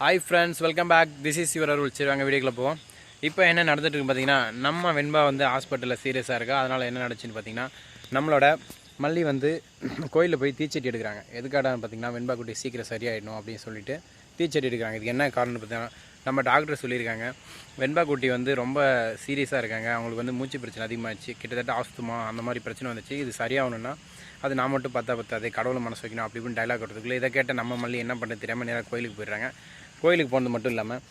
Hi friends welcome back this is your Arul சரி வாங்க வீடியோக்குள்ள போவோம். இப்போ என்ன நடந்துட்டு பார்த்தீங்கன்னா நம்ம வெண்பா வந்து ஹாஸ்பிட்டலில் சீரியஸாக இருக்கா? அதனால் என்ன நடந்துச்சுன்னு பார்த்தீங்கன்னா நம்மளோட மல்லி வந்து கோயிலில் போய் தீச்சட்டி எடுக்கிறாங்க. எதுக்காக பார்த்தீங்கன்னா வெண்பா குட்டி சீக்கிரம் சரியாயிடணும் அப்படின்னு சொல்லிட்டு தீச்சட்டி எடுக்கிறாங்க. இதுக்கு என்ன காரணம்னு பார்த்தீங்கன்னா நம்ம டாக்டர் சொல்லியிருக்காங்க. வெண்பா குட்டி வந்து ரொம்ப சீரியஸாக இருக்காங்க. அவங்களுக்கு வந்து மூச்சு பிரச்சனை அதிகமாகிடுச்சு கிட்டத்தட்ட ஆஸ்துமா அந்த மாதிரி பிரச்சனை வந்துச்சு. இது சரியாகணும்னா அது நான் மட்டும் பார்த்தா பத்தாது கடவுளை மனசு வைக்கணும் அப்படி இப்படின்னு டைலாக் கொடுத்துக்குள்ளே இதை கேட்ட நம்ம மல்லி என்ன பண்ண தெரியாமல் நேராக கோயிலுக்கு போயிடுறாங்க. கோயிலுக்கு போனது மட்டும் இல்லாமல்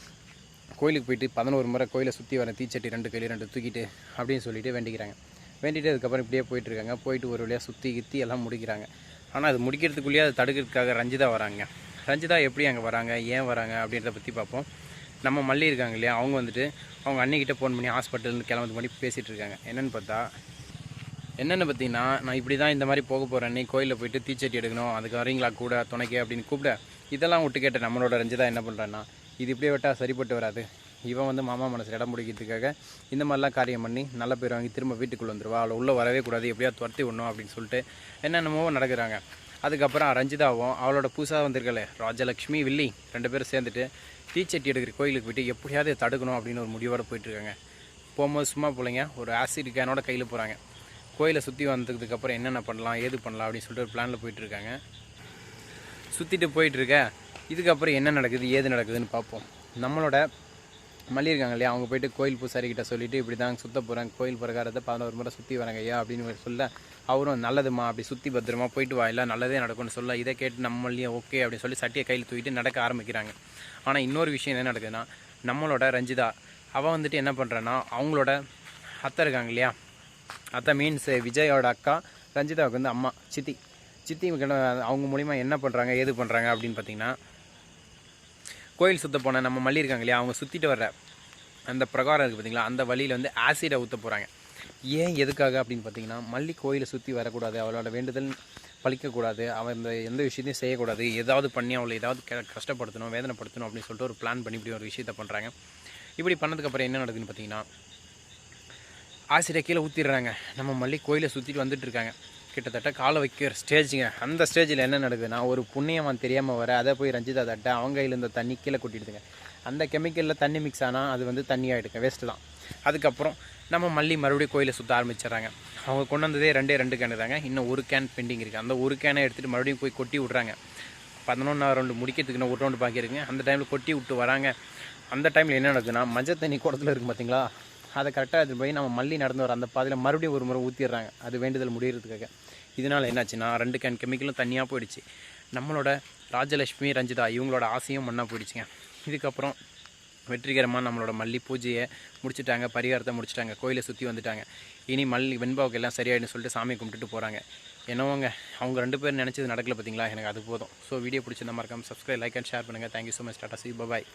கோயிலுக்கு போயிட்டு பதினோரு முறை கோயிலை சுற்றி வர தீச்சட்டி ரெண்டு கையில் ரெண்டு தூக்கிட்டு அப்படின்னு சொல்லிட்டு வேண்டிக்கிறாங்க. வேண்டிட்டு அதுக்கப்புறம் இப்படியே போயிட்டுருக்காங்க. போயிட்டு ஒரு வழியாக சுற்றி கித்தி எல்லாம் முடிக்கிறாங்க. ஆனால் அது முடிக்கிறதுக்குள்ளேயே அது தடுக்கிறதுக்காக ரஞ்சிதா வராங்க. ரஞ்சிதா எப்படி அங்கே வராங்க? ஏன் வராங்க? அப்படின்றத பற்றி பார்ப்போம். நம்ம மல்லி இருக்காங்க இல்லையா அவங்க வந்துட்டு அவங்க அன்னிக்கிட்ட ஃபோன் பண்ணி ஹாஸ்பிட்டல்னு கிளம்புறது பண்ணி பேசிகிட்டு இருக்காங்க என்னென்னு பார்த்தா என்னென்னு பார்த்தீங்கன்னா நான் இப்படி தான் இந்த மாதிரி போக போகிறேன் நீ கோயிலில் போயிட்டு தீச்சட்டி எடுக்கணும். அதுக்கு வரீங்களா? கூட துணைக்கு அப்படின்னு கூப்பிட இதெல்லாம் விட்டு கேட்ட நம்மளோட ரஞ்சிதா என்ன பண்ணுறான்னா இது இப்படியே விட்டால் சரிப்பட்டு வராது. இவன் வந்து மாமா மனசில் இடம் பிடிக்கிறதுக்காக இந்த மாதிரிலாம் காரியம் பண்ணி நல்ல பேர் வாங்கி திரும்ப வீட்டுக்குள்ளே வந்துடுவா அவளை உள்ளே வரவே கூடாது. எப்படியா துரத்தி விடணும் அப்படின்னு சொல்லிட்டு என்னென்னமோ நடக்கிறாங்க. அதுக்கப்புறம் ரஞ்சிதாவும் அவளோட புதுசாக வந்திருக்கல ராஜலக்ஷ்மி வில்லி ரெண்டு பேரும் சேர்ந்துட்டு தீச்சட்டி எடுக்கிற கோயிலுக்கு போயிட்டு எப்படியாவது தடுக்கணும் அப்படின்னு ஒரு முடிவோடு போயிட்டுருக்காங்க போகும்போது சும்மா பிள்ளைங்க ஒரு ஆசிட் கேனோட கையில் போகிறாங்க கோயிலை சுற்றி வந்ததுக்கப்புறம் என்னென்ன பண்ணலாம் ஏது பண்ணலாம் அப்படின்னு சொல்லிட்டு ஒரு பிளானில் போயிட்டுருக்காங்க சுற்றிட்டு போயிட்டுருக்க இதுக்கப்புறம் என்ன நடக்குது ஏது நடக்குதுன்னு பார்ப்போம். நம்மளோட மல்லி இருக்காங்க இல்லையா அவங்க போயிட்டு கோயில் பூசாரி கிட்ட சொல்லிட்டு இப்படி தான் சுத்த போகிறாங்க கோயில் பிரகாரத்தை பதினோரு முறை சுற்றி வராங்க ஐயா அப்படின்னு சொல்ல அவரும் நல்லதுமா அப்படி சுற்றி பத்திரமா போயிட்டு வா இல்லை நல்லதே நடக்கும்னு சொல்ல இதை கேட்டு நம்மளையும் ஓகே அப்படின்னு சொல்லி சட்டியை கையில் தூக்கிட்டு நடக்க ஆரம்பிக்கிறாங்க. ஆனால் இன்னொரு விஷயம் என்ன நடக்குதுன்னா நம்மளோட ரஞ்சிதா அவள் வந்துட்டு என்ன பண்ணுறான்னா அவங்களோட அத்தை இருக்காங்க இல்லையா அத்தை மீன்ஸ் விஜயோட அக்கா ரஞ்சிதாவுக்கு வந்து அம்மா சித்தி. சித்தி அவங்க மூலிமா என்ன பண்ணுறாங்க ஏது பண்ணுறாங்க அப்படின்னு பார்த்தீங்கன்னா கோயில் சுற்ற போன நம்ம மல்லி இருக்காங்க இல்லையா அவங்க சுற்றிட்டு வர்ற அந்த பிரகாரம் இருக்குது பார்த்தீங்களா அந்த வழியில் வந்து ஆசிடை ஊற்ற போகிறாங்க ஏன் எதுக்காக அப்படின்னு பார்த்தீங்கன்னா மல்லி கோயிலை சுற்றி வரக்கூடாது அவளோட வேண்டுதல் பழிக்கக்கூடாது அவன் இந்த எந்த விஷயத்தையும் செய்யக்கூடாது ஏதாவது பண்ணி அவளை ஏதாவது க- கஷ்டப்படுத்தணும் வேதனைப்படுத்தணும் அப்படின்னு சொல்லிட்டு ஒரு பிளான் பண்ணி இப்படி ஒரு விஷயத்த பண்ணுறாங்க இப்படி பண்ணதுக்கப்புறம் என்ன நடக்குதுன்னு பார்த்தீங்கன்னா ஆசிரியர் கீழே ஊற்றிடுறாங்க நம்ம மல்லி கோயிலை சுற்றிட்டு வந்துட்டு இருக்காங்க. கிட்டத்தட்ட காலை வைக்கிற ஸ்டேஜுங்க அந்த ஸ்டேஜில் என்ன நடக்குதுன்னா ஒரு புண்ணியவன் தெரியாமல் வர அதை போய் ரஞ்சிதா தட்ட அவங்க கையில் இருந்த தண்ணி கீழே கொட்டிடுதுங்க. அந்த கெமிக்கலில் தண்ணி மிக்ஸ் ஆனால் அது வந்து தண்ணி ஆகிடுங்க வேஸ்ட்டு தான். அதுக்கப்புறம் நம்ம மல்லி மறுபடியும் கோயிலை சுற்ற ஆரம்பிச்சிடுறாங்க. அவங்க கொண்டு வந்ததே ரெண்டே ரெண்டு கேன் தாங்க. இன்னும் ஒரு கேன் பெண்டிங் இருக்குது அந்த ஒரு கேனை எடுத்துகிட்டு மறுபடியும் போய் கொட்டி விட்றாங்க. பதினொன்றா ரவுண்டு முடிக்கிறதுக்கு இன்னும் ஒரு ரவுண்டு பாக்கி இருக்குங்க. அந்த டைமில் கொட்டி விட்டு வராங்க. அந்த டைமில் என்ன நடக்குதுன்னா மஞ்சள் தண்ணி குடத்தில் இருக்குது பார்த்தீங்களா அதை கரெக்டாக எடுத்துகிட்டு போய் நம்ம மல்லி நடந்து வர அந்த பாதையில் மறுபடியும் ஒரு முறை ஊற்றிடுறாங்க அது வேண்டுதல் முடிகிறதுக்காக இதனால் என்னாச்சுன்னா ரெண்டு கேன் கெமிக்கலும் தனியாக போயிடுச்சு. நம்மளோட ராஜலட்சுமி ரஞ்சிதா இவங்களோட ஆசையும் ஒன்றா போயிடுச்சுங்க. இதுக்கப்புறம் வெற்றிகரமாக நம்மளோட மல்லி பூஜையை முடிச்சிட்டாங்க பரிகாரத்தை முடிச்சிட்டாங்க கோயிலை சுற்றி வந்துட்டாங்க. இனி மல்லி வெண்பாவுக்கு எல்லாம் சரியாயிடும் சொல்லிட்டு சாமி கும்பிட்டுட்டு போகிறாங்க என்னவோங்க அவங்க ரெண்டு பேரும் நினச்சது நடக்கல பார்த்தீங்களா எனக்கு அது போதும். ஸோ வீடியோ பிடிச்சிருந்தா மறக்காமல் சப்ஸ்கிரைப் லைக் அண்ட் ஷேர் பண்ணுங்கள் thank you so much tata C பாய்